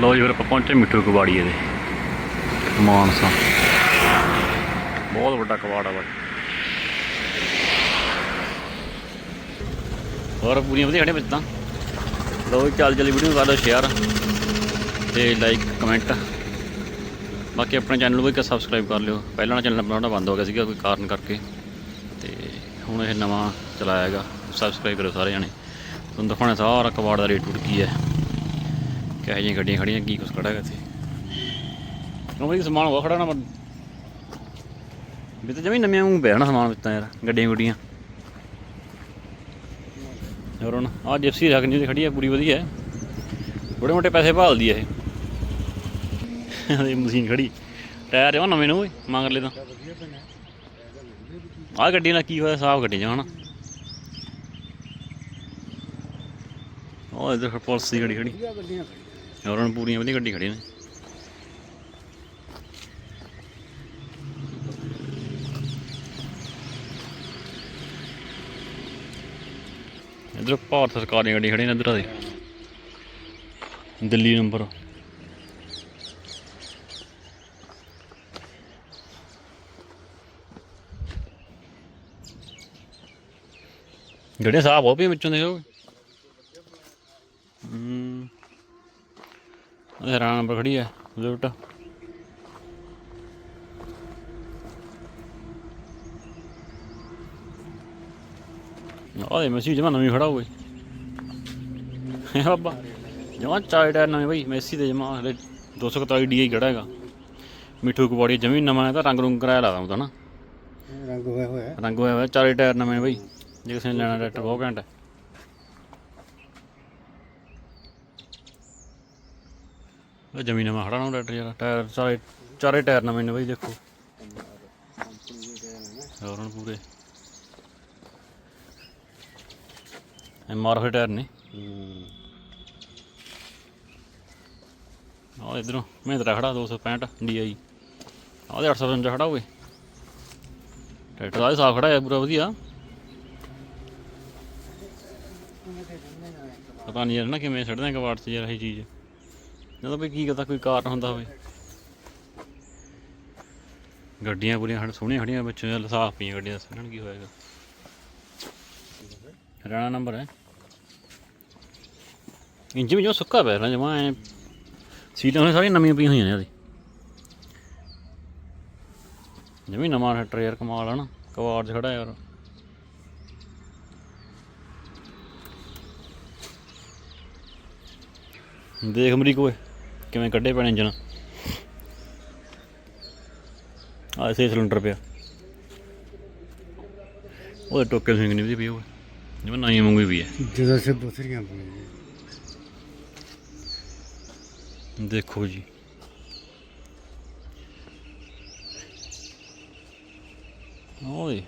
ਲੋ ਜੀ ਫਿਰ ਆਪਾਂ ਪਹੁੰਚੇ ਮਿੱਠੂ ਕਬਾੜੀਏ ਦੇ। ਮਾਨਸਾ ਬਹੁਤ ਵੱਡਾ ਕਬਾੜ ਆ ਬਾਈ। ਹੋਰ ਪੂਰੀਆਂ ਵਧੀਆ ਖੜੇ ਵਿੱਚ ਤਾਂ ਲੋ ਜੀ, ਚੱਲ ਚੱਲੀ ਵੀਡੀਓ ਕਰ ਲਓ ਸ਼ੇਅਰ ਤੇ ਲਾਈਕ ਕਮੈਂਟ ਬਾਕੀ ਆਪਣੇ ਚੈਨਲ ਨੂੰ ਵੀ ਇੱਕ ਸਬਸਕ੍ਰਾਈਬ ਕਰ ਲਿਓ। ਪਹਿਲਾਂ ਵਾਲਾ ਚੈਨਲ ਬਣਾਉਣਾ ਬੰਦ ਹੋ ਗਿਆ ਸੀਗਾ ਕੋਈ ਕਾਰਨ ਕਰਕੇ। ਤੇ ਹੁਣ ਇਹ ਨਵਾਂ ਚਲਾਇਆ ਹੈਗਾ। ਸਬਸਕ੍ਰਾਈਬ ਕਰੋ ਸਾਰੇ ਜਣੇ। ਤੁਹਾਨੂੰ ਦਿਖਾਉਣਾ ਸਾਰਾ ਕਬਾੜ ਦਾ ਰੇਟ ਰੂਟ ਕੀ ਹੈ। ਕਿਹੋ ਜਿਹੀਆਂ ਗੱਡੀਆਂ ਖੜੀਆਂ, ਕੀ ਕੁਛ ਖੜਾ ਹੈਗਾ ਇੱਥੇ? ਉਹ ਵੀ ਸਮਾਨ ਬਹੁਤ ਖੜਾ ਨਾ ਵੀ ਤਾਂ ਜਮੀ ਨਵੀਆਂ ਨੂੰ ਪਿਆ ਸਮਾਨ ਵਿੱਚ ਤਾਂ ਯਾਰ, ਗੱਡੀਆਂ ਗੁੱਡੀਆਂ। ਹੋਰ ਹੁਣ ਆ ਜਿਪਸੀ ਰੱਖ ਨਹੀਂ ਖੜੀ ਹੈ ਪੂਰੀ ਵਧੀਆ ਹੈ। ਬੜੇ ਮੋਟੇ ਪੈਸੇ ਭਾਲਦੀ ਹੈ ਇਹ। ਇਹ ਮਸ਼ੀਨ ਖੜੀ। ਟਾਇਰ ਜਮਾ ਨਵੇਂ ਨੂੰ ਓਏ, ਮੰਗ ਲੈ ਤਾਂ। ਆ ਗੱਡੀ ਨਾਲ ਕੀ ਹੋਇਆ, ਸਾਫ਼ ਗੱਡੀ ਜਮਾ ਨਾ ਉਹ ਇਧਰ ਪੁਲਿਸ ਦੀ ਗੱਡੀ ਖੜੀ। ਹੋਰ ਹੁਣ ਪੂਰੀਆਂ ਵਧੀਆ ਗੱਡੀ ਖੜੀ ਨੇ। ਇਧਰ ਭਾਰਤ ਸਰਕਾਰ ਦੀ ਗੱਡੀ ਖੜੀ ਨੇ ਇਧਰ ਦੇ। ਦਿੱਲੀ ਨੰਬਰ। ਗੱਡੀਆਂ ਸਾਫ਼ ਹੋ ਪਈਆਂ ਵਿੱਚੋਂ ਦੇ ਹੂੰ। ਇਹ ਹਰਾਂ ਨੰਬਰ ਖੜੀ ਹੈ ਲਿਫਟ ਆਹ ਮੈਸੀ ਜਮਾ ਨਵੀਂ ਖੜਾ ਹੋਵੇ ਹੈ ਬਾਬਾ ਜਮਾ ਚਾਰ ਟਾਇਰ ਨਵੇਂ ਬਈ ਮੈਸੀ ਦੇ ਜਮਾ ਹਲੇ 241 ਡੀਆਈ ਖੜਾ ਹੈਗਾ। ਮਿੱਠੂ ਕਪਾੜੀ ਜਮੀ ਨਵਾਂ ਹੈ ਤਾਂ ਰੰਗ ਰੁੰਗ ਕਰਾਇਆ ਲਾਦਾ ਹੁੰਦਾ ਨਾ। ਰੰਗ ਹੋਇਆ ਹੋਇਆ। ਰੰਗ ਹੋਇਆ ਹੋਇਆ ਚਾਰੇ ਟਾਇਰ ਨਵੇਂ ਬਈ। ਜੇ ਕਿਸੇ ਨੇ ਲੈਣਾ ਟਰੈਕਟਰ ਬਹੁਤ ਘੈਂਟ ਹੈ। ਉਹ ਜ਼ਮੀਨ ਮਾ ਖੜਾ ਨਾ ਟਰੈਕਟਰ ਯਾਰ, ਟਾਇਰ ਚਾਰੇ ਚਾਰੇ ਟਾਇਰ ਨਵੇਂ ਨੇ ਬਈ, ਦੇਖੋ। ਹੋਰ ਪੂਰੇ। ਐਮ ਆਰ ਹੋਏ ਟਾਇਰ ਨੇ। ਆਹ ਇਧਰੋਂ ਮਹਿੰਦਰਾ ਖੜਾ 265 ਡੀਆਈ ਆਹ 855 ਖੜਾ ਹੋਵੇ। ਟਰੈਕਟਰ ਦਾ ਸਾਫ਼ ਖੜਾ ਹੈ ਪੂਰਾ ਵਧੀਆ। ਪਤਾ ਨਹੀਂ ਯਾਰ ਨਾ ਕਿਵੇਂ ਛੱਡਦੇ ਆ 'ਚ ਯਾਰ ਇਹ ਚੀਜ਼। ਜਦੋਂ ਵੀ ਕੀ ਕਹਤਾ ਕੋਈ ਕਾਰਨ ਹੁੰਦਾ ਹੋਵੇ। ਗੱਡੀਆਂ ਪੂਰੀਆਂ ਹੜ ਸੋਹਣੀਆਂ ਖੜੀਆਂ ਵਿੱਚ ਯਾਰ ਪਈਆਂ ਗੱਡੀਆਂ ਦੱਸਣ ਕੀ ਹੋਏਗਾ। ਹਰਿਆਣਾ ਨੰਬਰ ਹੈ। ਇੰਜਨ ਵੀ ਜੋ ਸੁੱਕਾ ਪੈ ਰਿਹਾ ਜਮਾ ਐ ਸੀਟਾਂ ਉਹਨੇ ਸਾਰੀਆਂ ਨਵੀਆਂ ਪਈਆਂ ਹੋਈਆਂ ਨੇ ਇਹਦੀ ਜਮੀ ਨਵਾਂ ਟਰੈਕਟਰ ਯਾਰ, ਕਮਾਲ ਹੈ ਨਾ ਕਵਾੜ 'ਚ ਖੜਾ ਯਾਰ। ਦੇਖ ਅਮਰੀਕ ਓਏ। ਕਿਵੇਂ ਕੱਢੇ ਪੈਣੇ ਇੰਜਨ ਆ ਇਸੇ ਸਿਲੰਡਰ ਪਿਆ। ਉਹਦੇ ਟੋਕੇ ਸਿੰਘ ਨਹੀਂ ਵੀ ਪਈ ਓਏ। ਜਿਵੇਂ ਨਾਈ ਮੰਗੀ ਵੀ ਹੈ ਜਦੋਂ ਸੇ ਬੁਸਰੀਆਂ ਪਈਆਂ ਦੇਖੋ ਜੀ। ਓਏ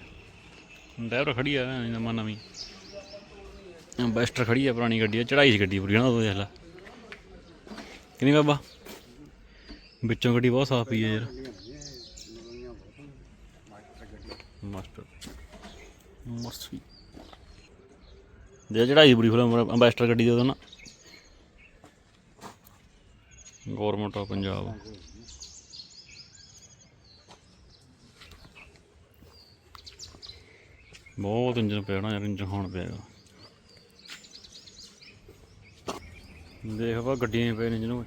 ਡਰਾਈਵਰ ਖੜੀ ਆ ਨਵਾਂ ਨਵੀਂ ਬੈਸਟਰ ਖੜੀ ਆ ਪੁਰਾਣੀ ਗੱਡੀ ਆ ਚੜਾਈ ਸੀ ਗੱਡੀ ਪੂਰੀ ਨਾ ਉਹ ਦੇਖ ਲੈ। ਕਿ ਨਹੀਂ ਬਾਬਾ? ਵਿੱਚੋਂ ਗੱਡੀ ਬਹੁਤ ਸਾਫ਼ ਪਈ ਹੈ ਯਾਰ। ਮਾਸਟਰ। ਮਸਤੀ ਦੇ ਚੜਾਈ ਬੁਰੀ ਫਿਲਮ ਅੰਬੈਸਟਰ ਗੱਡੀ ਦੇ ਉਹਦਾ ਨਾ। Government of Punjab. ਬਹੁਤ ਇੰਜਨ ਪਿਆ ਨਾ ਯਾਰ ਇੰਜਨ ਹੋਣ ਪਿਆ ਦੇਖ ਬਾ ਗੱਡੀਆਂ ਹੀ ਪਏ ਨੇ ਜਿਹਨੂੰ।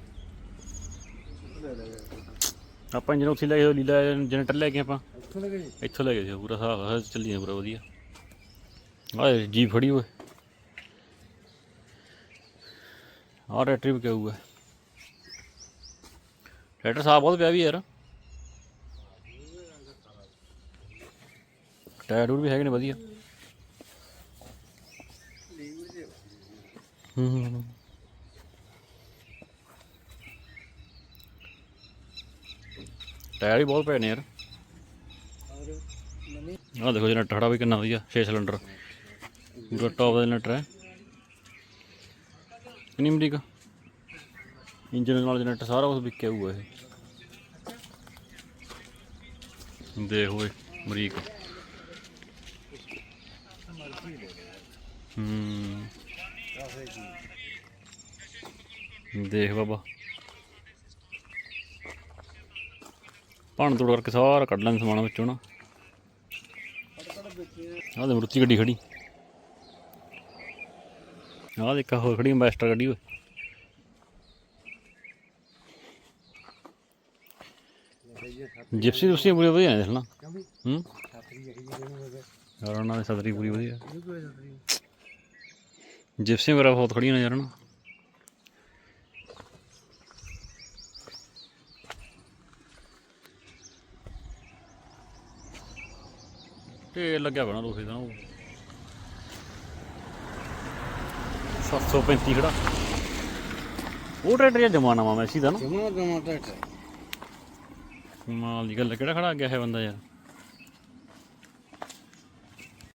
ਆਪਾਂ ਇੰਜਨ ਉੱਥੇ ਲੈ ਗਏ ਲੀਲਾ ਜਨਰੇਟਰ ਲੈ ਕੇ ਆਪਾਂ। ਉੱਥੋਂ ਲੱਗੇ ਜੀ ਇੱਥੋਂ ਲੈ ਗਏ ਸੀ ਪੂਰਾ ਹਿਸਾਬ ਆ ਚੱਲੀ ਜਾਂਦਾ ਪੂਰਾ ਵਧੀਆ। ਆਏ ਜੀ ਫੜੀ ਓਏ। ਆਹ ਰੈਟਰੀ ਵੀ ਕਿਉਂ ਹੈ ਟਰੈਕਟਰ ਸਾਫ਼ ਬਹੁਤ ਪਿਆ ਵੀ ਯਾਰ। ਟਾਇਰ ਵੀ ਹੈਗੇ ਨੇ ਵਧੀਆ। ਹੂੰ ਹੂੰ, ਟਾਇਰ ਵੀ ਬਹੁਤ ਪਏ ਨੇ ਯਾਰ। ਆਹ ਦੇਖੋ ਜਨਰੇਟਰ ਖੜਾ ਵੀ ਕਿੰਨਾ ਵਧੀਆ 6 ਸਿਲੰਡਰ ਪੂਰਾ ਟੌਪ ਦਾ ਜਨਰੇਟਰ ਹੈ। ਕਿੰਨੀ ਮਰੀਕ ਇੰਜਨ ਨਾਲ ਜਨਰੇਟਰ ਸਾਰਾ ਕੁਝ ਵਿਕਿਆ ਹੋਊਗਾ ਇਹ। ਦੇਖ ਓਏ ਮਰੀਕ ਹੂੰ। ਦੇਖ ਬਾਬਾ। ਭੰਨ ਤੋੜ ਕਰਕੇ ਸਾਰਾ ਕੱਢ ਲੈਂਦੇ ਸਮਾਨ ਵਿੱਚੋਂ ਨਾ। ਆਹ ਦੇ ਮਰੂਤੀ ਗੱਡੀ ਖੜੀ। ਆਹ ਦੇਖ ਹੋਰ ਖੜੀ ਅੰਬੈਸਟਰ ਗੱਡੀ ਓਏ। ਜਿਪਸੀ ਤੁਸੀਂ ਪੂਰੀ ਵਧੀਆ ਨੇ ਦੇਖਣਾ ਹੂੰ? ਯਾਰ ਉਹਨਾਂ ਦੀ ਸਤਰੀ ਪੂਰੀ ਵਧੀਆ। ਇਹ ਜਿਪਸੀ ਵਗੈਰਾ ਬਹੁਤ ਖੜੀਆਂ ਨੇ ਯਾਰ ਨਾ ਤੇ ਲੱਗਿਆ ਬਣਾ ਲੋਹੇ ਦਾ ਉਹ। 735 ਖੜਾ। ਉਹ ਟਰੈਕਟਰ ਜਮਾਨਾ ਵਾ ਮੈਸੀ ਦਾ ਨਾ? ਜਮਾ ਜਮਾ ਟੈਟ ਮਾਲ ਦੀ ਗੱਲ ਕਿਹੜਾ ਖੜਾ ਗਿਆ ਹੈ ਬੰਦਾ ਯਾਰ?